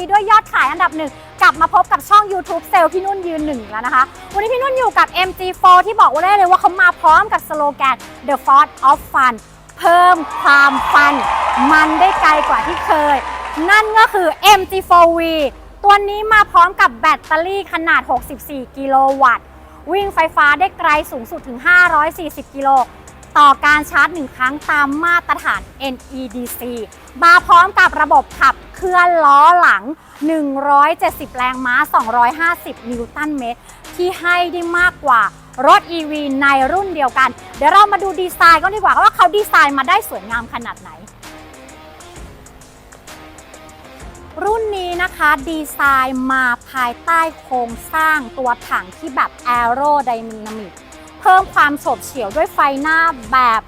ีด้วยยอดขายอันดับหนึ่งกลับมาพบกับช่อง YouTube เซลล์พี่นุ่นยืนหนึ่งแล้วนะคะ วันนี้พี่นุ่นอยู่กับ MG4 ที่บอกว่าได้เลยว่าเขามาพร้อมกับสโลแกน The Force of Fun เพิ่มความฟัน มันได้ไกลกว่าที่เคย นั่นก็คือ MG4V ตัวนี้มาพร้อมกับแบตเตอรี่ขนาด 64 กิโลวัตต์ วิ่งไฟฟ้าได้ไกลสูงสุดถึง 540 กิโล ต่อการชาร์จ 1 ครั้งตามมาตรฐาน NEDC มาพร้อมกับระบบขับเคลื่อนล้อหลัง 170 แรงม้า 250 นิวตันเมตร ที่ให้ได้มากกว่ารถ EV ในรุ่นเดียวกัน เดี๋ยวเรามาดูดีไซน์ก็ดีกว่าว่าเขาดีไซน์มาได้สวยงามขนาดไหน รุ่นนี้นะคะดีไซน์มาภายใต้โครงสร้างตัวถังที่แบบ Aero Dynamic เพิ่มความโฉบเฉี่ยวด้วยไฟหน้าแบบ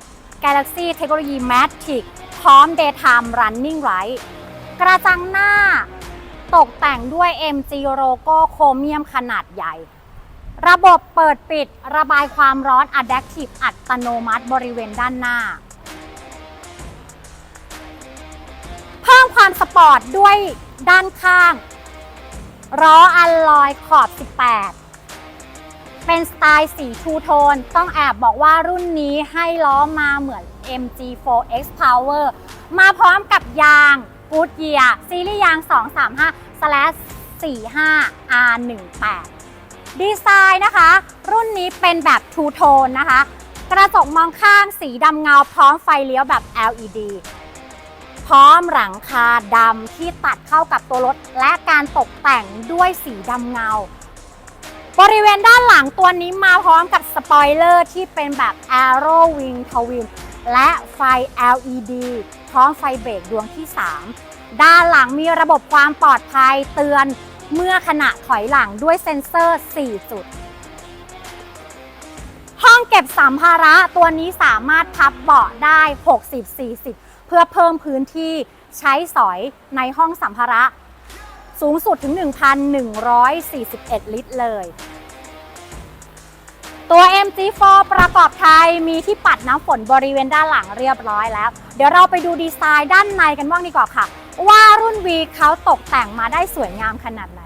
Galaxy เทคโนโลยี Matic พร้อม Daytime Running Light กระจังหน้าตกแต่งด้วย MG Logo โครเมียมขนาดใหญ่ ระบบเปิดปิดระบายความร้อน Adaptive อัตโนมัติบริเวณด้านหน้า เพิ่มความสปอร์ตด้วยด้านข้างล้ออัลลอยขอบ 18 เป็นสไตล์สีทูโทน ต้องแอบบอกว่ารุ่นนี้ให้ล้อมาเหมือน MG4X Power มาพร้อมกับยาง Goodyear ซีรีส์ยาง 235/45 R18 ดีไซน์นะคะ รุ่นนี้เป็นแบบทูโทนนะคะ กระจกมองข้างสีดำเงาพร้อมไฟเลี้ยวแบบ LED พร้อมหลังคาดำที่ตัดเข้ากับตัวรถ และการตกแต่งด้วยสีดำเงา บริเวณด้านหลังตัวนี้มาพร้อมกับสปอยเลอร์ที่เป็นแบบ Arrow Wing Twin และไฟ LED พร้อมไฟเบรกดวงที่ 3 ด้านหลังมีระบบความปลอดภัยเตือนเมื่อขณะถอยหลังด้วยเซ็นเซอร์ 4 จุด ห้องเก็บสัมภาระตัวนี้สามารถพับเบาะได้ 60-40 เพื่อเพิ่มพื้นที่ใช้สอยในห้องสัมภาระ สูงสุดถึง 1,141 ลิตรเลย ตัว MG4 ประกอบไทยมีที่ปัดน้ำฝนบริเวณด้านหลังเรียบร้อยแล้ว เดี๋ยวเราไปดูดีไซน์ด้านในกันบ้างดีกว่าค่ะ ว่ารุ่น V เขาตกแต่งมาได้สวยงามขนาดไหน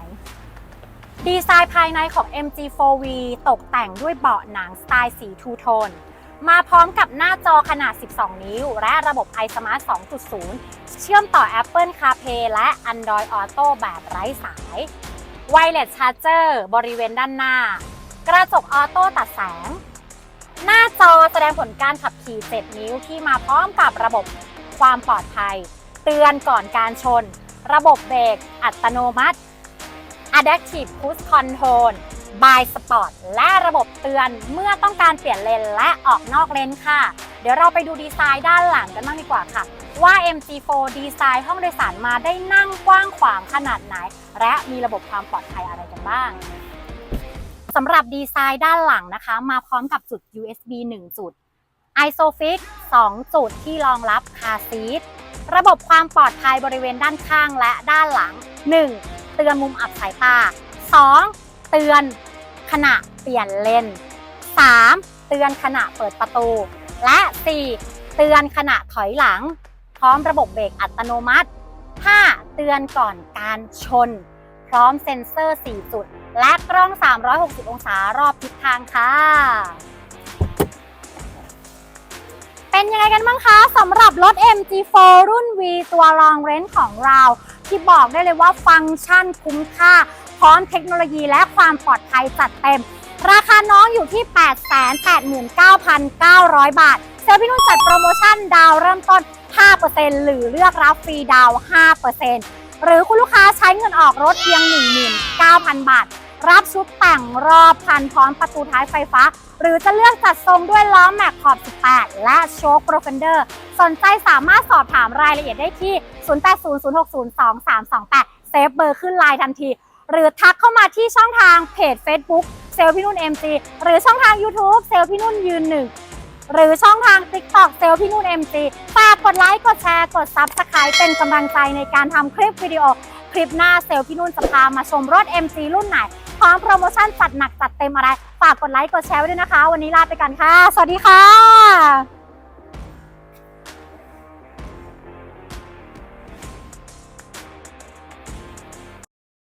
ดีไซน์ภายในของ MG4V ตกแต่งด้วยเบาะหนังสไตล์สีทูโทน มาพร้อมกับหน้าจอขนาด 12 นิ้ว และระบบ iSmart 2.0 เชื่อมต่อ Apple CarPlay และ Android Auto แบบไร้สาย Wireless Charger บริเวณด้านหน้า กระจกออโต้ตัดแสง หน้าจอแสดงผลการขับขี่ 7 นิ้วที่มาพร้อมกับระบบความปลอดภัย เตือนก่อนการชน ระบบเบรกอัตโนมัติ Adaptive Cruise Control by Sport และระบบเตือนเมื่อต้องการเปลี่ยนเลนและออกนอกเลนค่ะ เดี๋ยวเราไปดูดีไซน์ด้านหลังกันบ้างดีกว่าค่ะ ว่า MG4 ดีไซน์ห้องโดยสารมาได้นั่งกว้างขวางขนาดไหน และมีระบบความปลอดภัยอะไรกันบ้างสำหรับดีไซน์ด้านหลังนะคะ มาพร้อมกับจุด USB 1 จุด ISOFIX 2 จุดที่รองรับคาซีทระบบความปลอดภัยบริเวณด้านข้างและด้านหลัง 1. เตือนมุมอับสายตา 2. เตือนขณะเปลี่ยนเลน 3. เตือนขณะเปิดประตู และ 4. เตือนขณะถอยหลัง พร้อมระบบเบรกอัตโนมัติ 5. เตือนก่อนการชน พร้อมเซ็นเซอร์ 4 จุด และกล้อง 360 องศารอบทิศทางค่ะ เป็นยังไงกันบ้างคะสำหรับรถ MG4 รุ่น V ตัว Long Range ของเรา ที่บอกได้เลยว่าฟังก์ชันคุ้มค่า พร้อมเทคโนโลยีและความปลอดภัยจัดเต็ม ราคาน้องอยู่ที่ 889,900 บาท เซลลพี่นุ่นจัดโปรโมชั่นดาวเริ่มต้น 5%หรือเลือกรับฟรีดาว 5%หรือคุณลูกค้าใช้เงินออกรถเพียง 19,000 บาท รับชุดแต่งรอบคันพร้อมประตูท้ายไฟฟ้า หรือจะเลือกจัดทรงด้วยล้อแม็กขอบ 18 และโชคโปรเฟนเดอร์ สนใจสามารถสอบถามรายละเอียดได้ที่ 0800602328 เซฟเบอร์ขึ้นไลน์ทันที หรือทักเข้ามาที่ช่องทางเพจ Facebook เซลพี่นุ่น MG หรือช่องทาง YouTube เซลพี่นุ่นยืนหนึ่งหรือช่องทาง TikTok เซลพี่นุ่น MG ฝากกดไลค์ กดแชร์ กด Subscribe เป็นกำลังใจในการทำคลิปวิดีโอ คลิปหน้าเซลพี่นุ่นจะพามาชมรถ MG รุ่นไหน พร้อมโปรโมชั่นจัดหนักจัดเต็มอะไร ฝากกดไลค์กดแชร์ไว้ด้วยนะคะ วันนี้ลาไปกันค่ะ สวัสดีค่ะ